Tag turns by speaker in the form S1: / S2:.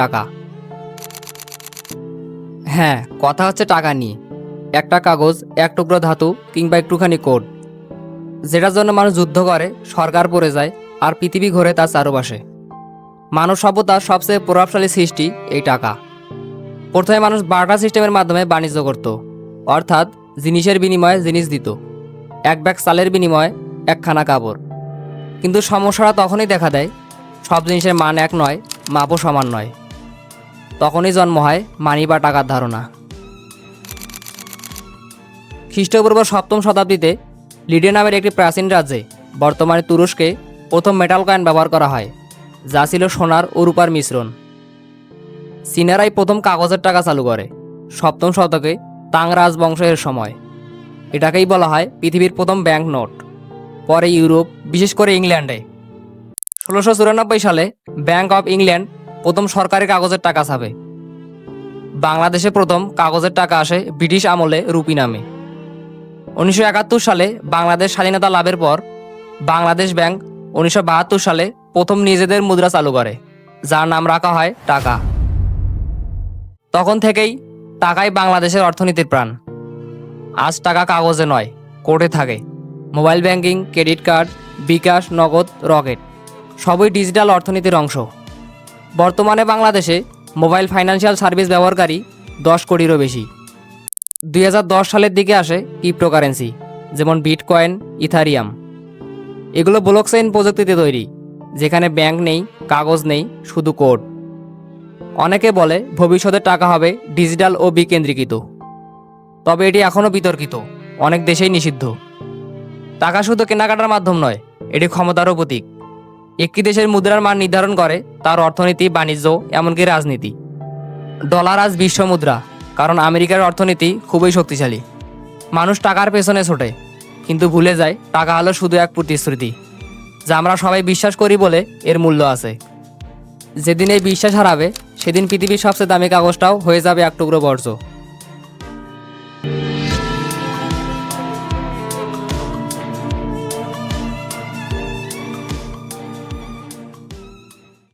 S1: টাকা। হ্যাঁ কথা হচ্ছে টাকা নিয়ে। একটা কাগজ, এক টুকরো ধাতু কিংবা একটুখানি কোড। যেটার জন্য মানুষ যুদ্ধ করে, সরকার পড়ে যায় আর পৃথিবী ঘোরে তার চারপাশে। মানব সভ্যতার সবচেয়ে প্রভাবশালী সৃষ্টি এই টাকা। প্রথমে মানুষ বার্টার সিস্টেমের মাধ্যমে বাণিজ্য করত। অর্থাৎ জিনিসের বিনিময়ে জিনিস দিত। এক ব্যাগ চালের বিনিময়ে একখানা কাপড়। কিন্তু সমস্যাটা তখনই দেখা দেয়, সব জিনিসের মান এক নয়, মাপও সমান নয়। তখনই জন্ম হয় মানি বা টাকার ধারণা। খ্রিস্টপূর্ব সপ্তম শতাব্দীতে লিডে নামের একটি প্রাচীন রাজ্যে বর্তমানে তুরস্কে প্রথম মেটাল কয়েন ব্যবহার করা হয়, যা ছিল সোনার ও রূপার মিশ্রণ। চীনারাই প্রথম কাগজের টাকা চালু করে, সপ্তম শতকে তাং রাজবংশের সময়। এটাকেই বলা হয় পৃথিবীর প্রথম ব্যাংক নোট, পরে ইউরোপ, বিশেষ করে ইংল্যান্ডে। ষোলোশো সালে ব্যাংক অফ ইংল্যান্ড প্রথম সরকারি কাগজের টাকা ছাপে। বাংলাদেশে প্রথম কাগজের টাকা আসে ব্রিটিশ আমলে রুপি নামে। উনিশশো একাত্তর সালে বাংলাদেশ স্বাধীনতা লাভের পর বাংলাদেশ ব্যাংক উনিশশো বাহাত্তর সালে প্রথম নিজেদের মুদ্রা চালু করে, যার নাম রাখা হয় টাকা। তখন থেকেই টাকাই বাংলাদেশের অর্থনীতির প্রাণ। আজ টাকা কাগজে নয়, কোর্টে থাকে। Mobile banking, credit card, bKash, Nagad, Rocket, সবই ডিজিটাল অর্থনীতির অংশ। বর্তমানে বাংলাদেশে মোবাইল ফাইন্যান্সিয়াল সার্ভিস ব্যবহারকারী দশ কোটিরও বেশি। দুই হাজার দশ সালের দিকে আসে ক্রিপ্টোকারেন্সি, যেমন বিটকয়েন, ইথারিয়াম। এগুলো ব্লকচেইন প্রযুক্তিতে তৈরি, যেখানে ব্যাংক নেই, কাগজ নেই, শুধু কোড। অনেকে বলে ভবিষ্যতে টাকা হবে ডিজিটাল ও বিকেন্দ্রীকৃত। তবে এটি এখনও বিতর্কিত, অনেক দেশেই নিষিদ্ধ। টাকা শুধু কেনাকাটার মাধ্যম নয়, এটি ক্ষমতারও প্রতীক। একটি দেশের মুদ্রার মান নির্ধারণ করে, তার অর্থনীতি, বাণিজ্য, এমনকি রাজনীতি। ডলার আজ বিশ্ব মুদ্রা, কারণ আমেরিকার অর্থনীতি খুবই শক্তিশালী। মানুষ টাকার পেছনে ছোটে, কিন্তু ভুলে যায়, টাকা হলো শুধু এক প্রতিশ্রুতি, যা আমরা সবাই বিশ্বাস করি বলে এর মূল্য আছে। যেদিন এই বিশ্বাস হারাবে, সেদিন পৃথিবীর সবচেয়ে দামি কাগজটাও হয়ে যাবে এক টুকরো বর্জ্য।